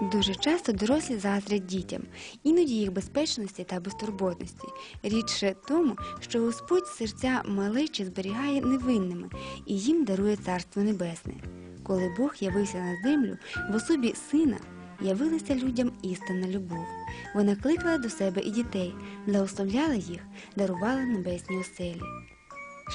Дуже часто дорослі заздрять дітям, іноді їх безпечності та безтурботності. Рідше тому, що Господь серця малечі зберігає невинними і їм дарує царство небесне. Коли Бог явився на землю в особі сина, явилася людям істинна любов. Вона кликала до себе і дітей, благословляла їх, дарувала небесні оселі.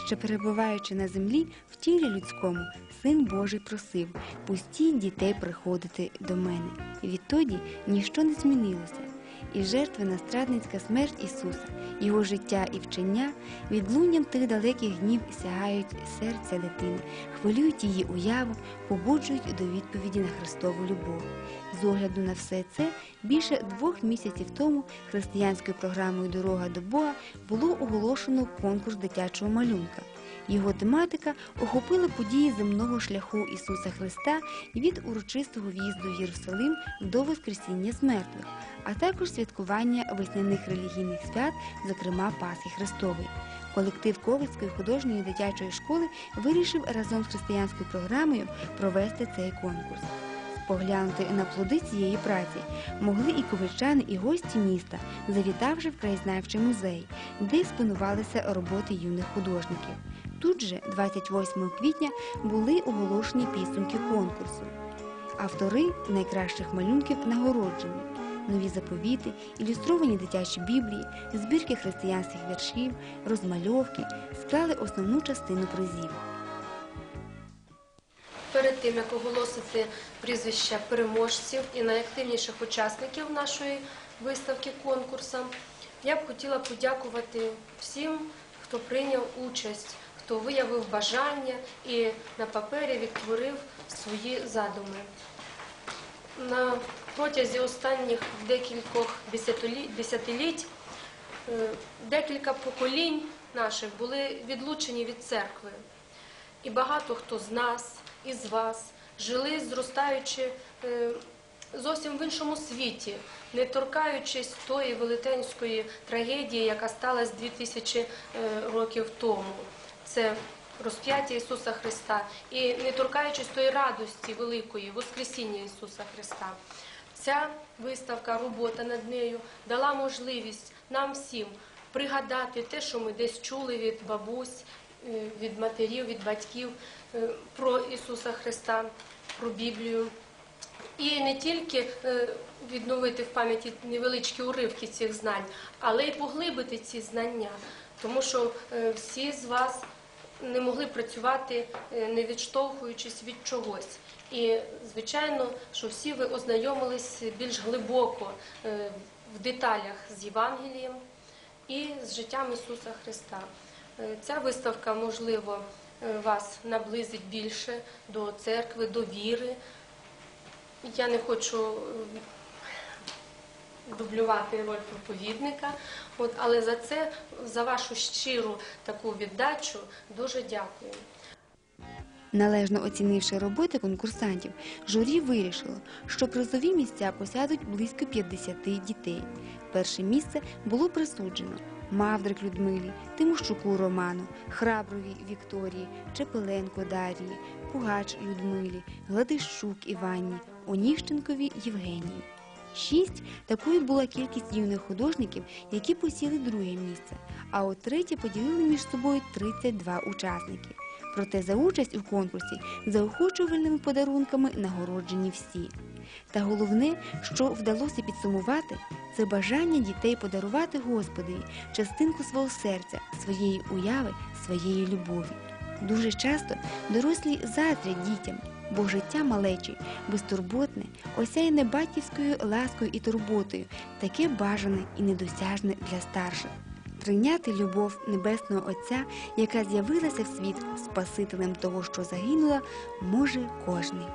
Ще перебуваючи на землі в тілі людському, син Божий просив пустіть дітей приходити до мене. Відтоді ніщо не змінилося. І жертвена страдницька смерть Ісуса, Його життя і вчення відлунням тих далеких днів сягають серця дитини, хвилюють її уяву, побуджують до відповіді на Христову любов. З огляду на все це більше двох місяців тому християнською програмою Дорога до Бога було оголошено конкурс дитячого малюнка. Його тематика охопила події земного шляху Ісуса Христа від урочистого в'їзду в Єрусалим до Воскресіння з а також святкування весняних релігійних свят, зокрема Пасхи Христової. Колектив Ковицької художньої дитячої школи вирішив разом з християнською програмою провести цей конкурс. Поглянути на плоди цієї праці могли і ковальчани, і гості міста, завітавши в краєзнавчий музей, де експонувалися роботи юних художників. Тут же, 28 квітня, були оголошені підсумки конкурсу. Автори найкращих малюнків нагороджені. Нові заповіти, ілюстровані дитячі біблії, збірки християнських віршів, розмальовки склали основну частину призів. Перед тим як оголосити прізвища переможців і найактивніших учасників нашої виставки конкурсу, я б хотіла подякувати всім, хто прийняв участь, хто виявив бажання і на папері відтворив свої задуми. На протязі останніх декількох десятиліть е, декілька поколінь наших були відлучені від церкви. І багато хто з нас, із вас, жили, зростаючи е, зовсім в іншому світі, не торкаючись тої велетенської трагедії, яка сталася 2000 е, років тому. Це розп'яття Ісуса Христа, і не торкаючись тої радості великої, Воскресіння Ісуса Христа. Ця виставка, робота над нею дала можливість нам всім пригадати те, що ми десь чули від бабусь, е, від матерів, від батьків е, про Ісуса Христа, про Біблію. І не тільки е, відновити в пам'яті невеличкі уривки цих знань, але й поглибити ці знання, тому що всі з вас не могли працювати, е, не відштовхуючись від чогось. І, звичайно, що всі ви ознайомились більш глибоко е, в деталях з Євангелієм і з життям Ісуса Христа. Е, Ця виставка, можливо, вас наблизить більше до церкви, до віри. Я не хочу дублювати роль проповідника, от, але за це, за вашу щиру таку віддачу, дуже дякую. Належно оцінивши роботи конкурсантів, журі вирішило, що призові місця посядуть близько 50 дітей. Перше місце було присуджено Мавдрик Людмилі, Тимощуку Роману, Храбровій Вікторії, Чепеленко Дарії, Пугач Людмилі, Гладищук Іванні, Оніщенкові Євгенії. Шість такою була кількість юних художників, які посіли друге місце, а от третє поділили між собою 32 учасники. Проте за участь у конкурсі заохочувальними подарунками нагороджені всі. Та головне, що вдалося підсумувати, це бажання дітей подарувати Господові частинку свого серця, своєї уяви, своєї любові. Дуже часто дорослі заздрять дітям, бо життя малечі, безтурботне, осяяне батьківською ласкою і турботою, таке бажане і недосяжне для старших. Прийняти любов Небесного Отця, яка з'явилася в світ Спасителем того, що загинула, може кожний.